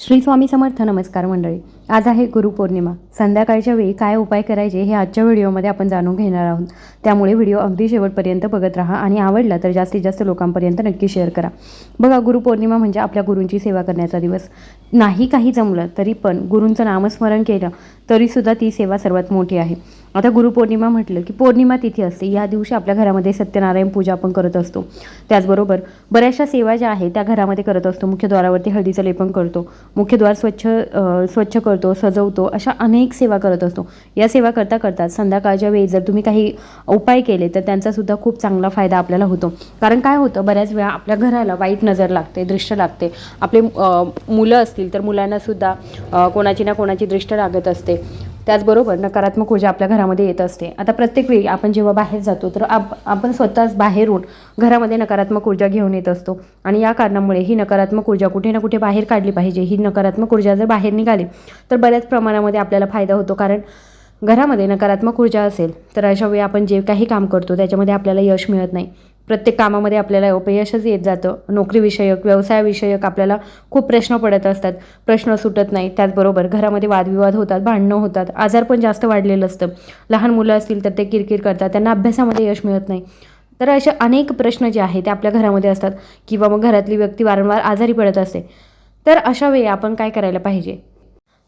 श्री स्वामी समर्थ नमस्कार मंडळी. आज आहे गुरुपौर्णिमा. संध्याकाळच्या वेळी काय उपाय करायचे हे आजच्या व्हिडिओमध्ये आपण जाणून घेणार आहोत. त्यामुळे व्हिडिओ अगदी शेवटपर्यंत बघत राहा आणि आवडला तर जास्तीत जास्त लोकांपर्यंत नक्की शेअर करा. बघा गुरुपौर्णिमा म्हणजे आपल्या गुरूंची सेवा करण्याचा दिवस. नाही काही जमलं तरी पण गुरूंचं नामस्मरण केलं तरीसुद्धा ती सेवा सर्वात मोठी आहे. आता गुरुपौर्णिमा म्हटलं की पौर्णिमा तिथी असते. या दिवशी आपल्या घरामध्ये सत्यनारायण पूजा आपण करत असतो. त्याचबरोबर बऱ्याचशा सेवा ज्या आहेत त्या घरामध्ये करत असतो. मुख्यद्वारावरती हळदीचं लेपन करतो. मुख्यद्वार स्वच्छ स्वच्छ करतो सजवतो अशा अनेक सेवा करत असतो. या सेवा करता करता संध्याकाळच्या वेळी जर तुम्ही काही उपाय केले तर त्यांचासुद्धा खूप चांगला फायदा आपल्याला होतो. कारण काय होतं बऱ्याच वेळा आपल्या घराला वाईट नजर लागते दृष्ट लागते. आपले मुलं असतील तर मुलांनासुद्धा कोणाची ना कोणाची दृष्ट लागत असते. त्याचबरोबर नकारात्मक ऊर्जा आपल्या घरामध्ये येत असते. आता प्रत्येक वेळी आपण जेव्हा बाहेर जातो तर आप आपण स्वतःच बाहेरून घरामध्ये नकारात्मक ऊर्जा घेऊन येत असतो. आणि या कारणामुळे ही नकारात्मक ऊर्जा कुठे ना कुठे बाहेर काढली पाहिजे. ही नकारात्मक ऊर्जा जर बाहेर निघाली तर बऱ्याच प्रमाणामध्ये आपल्याला फायदा होतो. कारण घरामध्ये नकारात्मक ऊर्जा असेल तर अशा वेळी आपण जे काही काम करतो त्याच्यामध्ये आपल्याला यश मिळत नाही. प्रत्येक कामामध्ये आपल्याला अपयशच येत जातं. नोकरीविषयक व्यवसायाविषयक आपल्याला खूप प्रश्न पडत असतात. प्रश्न सुटत नाही. त्याचबरोबर घरामध्ये वादविवाद होतात भांडणं होतात आजार पण जास्त वाढलेलं असतं. लहान मुलं असतील तर ते किरकिर करतात. त्यांना अभ्यासामध्ये यश मिळत नाही. तर असे अनेक प्रश्न जे आहेत ते आपल्या घरामध्ये असतात किंवा मग घरातली व्यक्ती वारंवार आजारी पडत असते. तर अशा वेळी आपण काय करायला पाहिजे?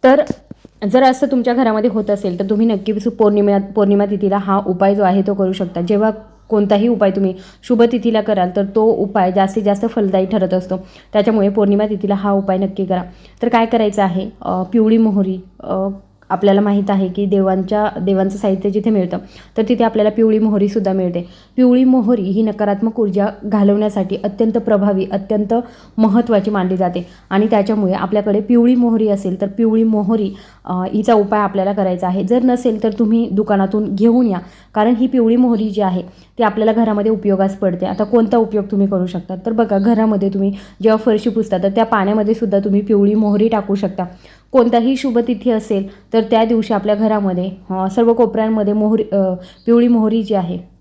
तर जर असं तुमच्या घरामध्ये होत असेल तर तुम्ही नक्की पौर्णिमा पौर्णिमा तिथीला हा उपाय जो आहे तो करू शकता. जेव्हा कोणताही उपाय तुम्ही शुभ तिथीला कराल तर तो उपाय जास्तीत जास्त फलदायी ठरत असतो. त्याच्यामुळे पौर्णिमा तिथीला हा उपाय नक्की करा. तर काय करायचं आहे? पिवळी मोहरी आपल्याला माहीत आहे की देवांच्या देवांचं साहित्य जिथे मिळतं तर तिथे आपल्याला पिवळी मोहरीसुद्धा मिळते. पिवळी मोहरी ही नकारात्मक ऊर्जा घालवण्यासाठी अत्यंत प्रभावी अत्यंत महत्त्वाची मानली जाते. आणि त्याच्यामुळे आपल्याकडे पिवळी मोहरी असेल तर पिवळी मोहरी हिचा उपाय आपल्याला करायचा आहे. जर नसेल तर तुम्ही दुकानातून घेऊन या. कारण ही पिवळी मोहरी जी आहे ती आपल्याला घरामध्ये उपयोगास पडते. आता कोणता उपयोग तुम्ही करू शकता? तर बघा घरामध्ये तुम्ही जेव्हा फरशी पुसता तर त्या पाण्यामध्ये सुद्धा तुम्ही पिवळी मोहरी टाकू शकता. कोणताही शुभतिथी असेल तर त्या दिवशी आपल्या घरामध्ये सर्व कोपऱ्यांमध्ये मोहरी पिवळी मोहरी जी आहे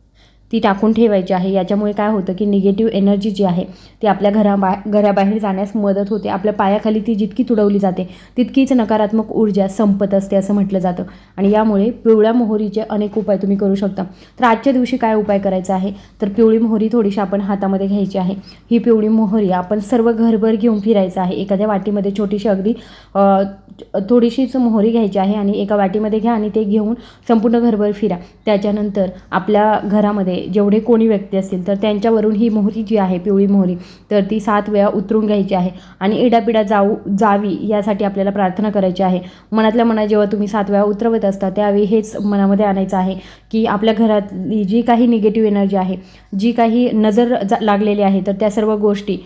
ती टाकून ठेवायची आहे. याच्यामुळे काय होतं की निगेटिव्ह एनर्जी जी आहे ती आपल्या घराबा घराबाहेर जाण्यास मदत होते. आपल्या पायाखाली ती जितकी तुडवली जाते तितकीच नकारात्मक ऊर्जा संपत असते असं म्हटलं जातं. आणि यामुळे पिवळ्या मोहरीचे अनेक उपाय तुम्ही करू शकता. तर आजच्या दिवशी काय उपाय करायचा आहे? तर पिवळी मोहरी थोडीशी आपण हातामध्ये घ्यायची आहे. ही पिवळी मोहरी आपण सर्व घरभर घेऊन फिरायचं आहे. एखाद्या वाटीमध्ये छोटीशी अगदी थोडीशीच मोहरी घ्यायची आहे आणि एका वाटीमध्ये घ्या आणि ते घेऊन संपूर्ण घरभर फिरा. त्याच्यानंतर आपल्या घरामध्ये जेवढे कोणी व्यक्ती असतील तर त्यांच्यावरून ही मोहरी जी आहे पिवळी मोहरी तर ती सात वेळा उतरून घ्यायची आहे आणि इडापिडा जाऊ जावी यासाठी आपल्याला प्रार्थना करायची आहे. मनातल्या मनात जेव्हा तुम्ही सात वेळा उतरवत असता त्यावेळी हेच मनामध्ये आणायचं आहे की आपल्या घरातली जी काही निगेटिव्ह एनर्जी आहे जी काही नजर जा लागलेली आहे तर त्या सर्व गोष्टी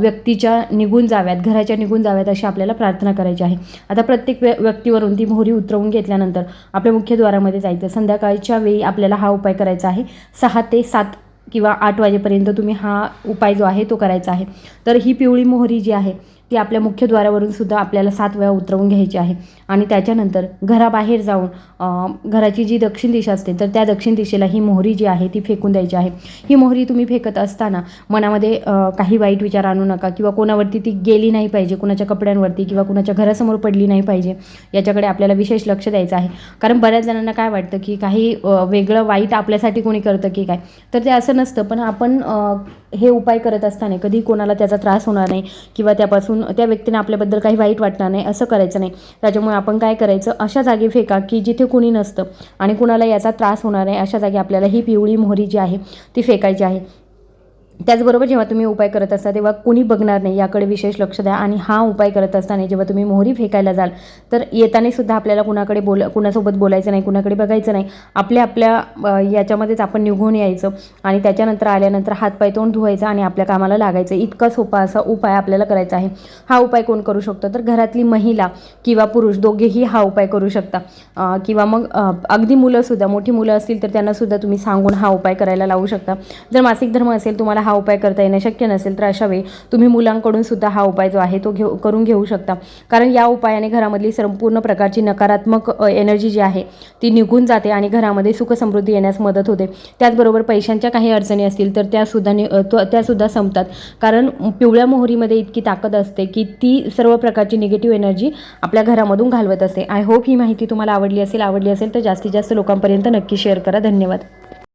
व्यक्तीच्या निघून जाव्यात घराच्या निघून जाव्यात अशी आपल्याला प्रार्थना करायची आहे. आता प्रत्येक व्य व्यक्तीवरून ती मोहरी उतरवून घेतल्यानंतर आपल्या मुख्यद्वारामध्ये जायचं. संध्याकाळच्या वेळी आपल्याला हा उपाय करायचा आहे. सहा ते सात किंवा आठ वाजेपर्यंत तुम्ही हा उपाय जो आहे तो करायचा आहे. तर ही पिवळी मोहरी जी आहे ती आपल्या मुख्यद्वारावरून सुद्धा आपल्याला सात वेळा उतरवून घ्यायची आहे. आणि त्याच्यानंतर घराबाहेर जाऊन घराची जी दक्षिण दिशा असते तर त्या दक्षिण दिशेला ही मोहरी जी आहे ती फेकून द्यायची आहे. ही मोहरी तुम्ही फेकत असताना मनामध्ये काही वाईट विचार आणू नका किंवा कोणावरती ती गेली नाही पाहिजे कुणाच्या कपड्यांवरती किंवा कुणाच्या घरासमोर पडली नाही पाहिजे याच्याकडे आपल्याला विशेष लक्ष द्यायचं आहे. कारण बऱ्याच जणांना काय वाटतं की काही वेगळं वाईट आपल्यासाठी कोणी करतं की काय? तर ते असं नसतं. पण आपण हे उपाय करत असताना कधी कोणाला त्याचा त्रास होणार नाही किंवा त्यापासून त्या व्यक्तीने आपल्याबद्दल काही वाईट वाटणार नाही असं करायचं नाही. त्याच्यामुळे आपण काय करायचं? अशा जागी फेका की जिथे कुणी नसतं आणि कुणाला याचा त्रास होणार नाही अशा जागी आपल्याला ही पिवळी मोहरी जी आहे ती फेकायची आहे. त्याचबरोबर जेव्हा तुम्ही उपाय करत असता तेव्हा कुणी बघणार नाही याकडे विशेष लक्ष द्या. आणि हा उपाय करत असताना जेव्हा तुम्ही मोहरी फेकायला जाल तर येताना सुद्धा आपल्याला कुणाकडे बोल कुणासोबत बोलायचं नाही कुणाकडे बघायचं नाही. आपल्या आपल्या याच्यामध्येच आपण निघून यायचं आणि त्याच्यानंतर आल्यानंतर हातपाय तोंड धुवायचं आणि आपल्या कामाला लागायचं. इतका सोपा असा उपाय आपल्याला करायचा आहे. हा उपाय कोण करू शकतो? तर घरातली महिला किंवा पुरुष दोघेही हा उपाय करू शकता. किंवा मग अगदी मुलंसुद्धा मोठी मुलं असतील तर त्यांनासुद्धा तुम्ही सांगून हा उपाय करायला लावू शकता. जर मासिक धर्म असेल तुम्हाला हा उपाय करता येणं शक्य नसेल तर अशा वेळी तुम्ही मुलांकडून सुद्धा हा उपाय जो आहे तो घेऊ करून घेऊ शकता. कारण या उपायाने घरामधली संपूर्ण प्रकारची नकारात्मक एनर्जी जी आहे ती निघून जाते आणि घरामध्ये सुख समृद्धी येण्यास मदत होते. त्याचबरोबर पैशांच्या काही अडचणी असतील तर त्यासुद्धा नि त्यासुद्धा संपतात. कारण पिवळ्या मोहरीमध्ये इतकी ताकद असते की ती सर्व प्रकारची निगेटिव्ह एनर्जी आपल्या घरामधून घालवत असते. आय होप ही माहिती तुम्हाला आवडली असेल आवडली असेल तर जास्तीत जास्त लोकांपर्यंत नक्की शेअर करा. धन्यवाद.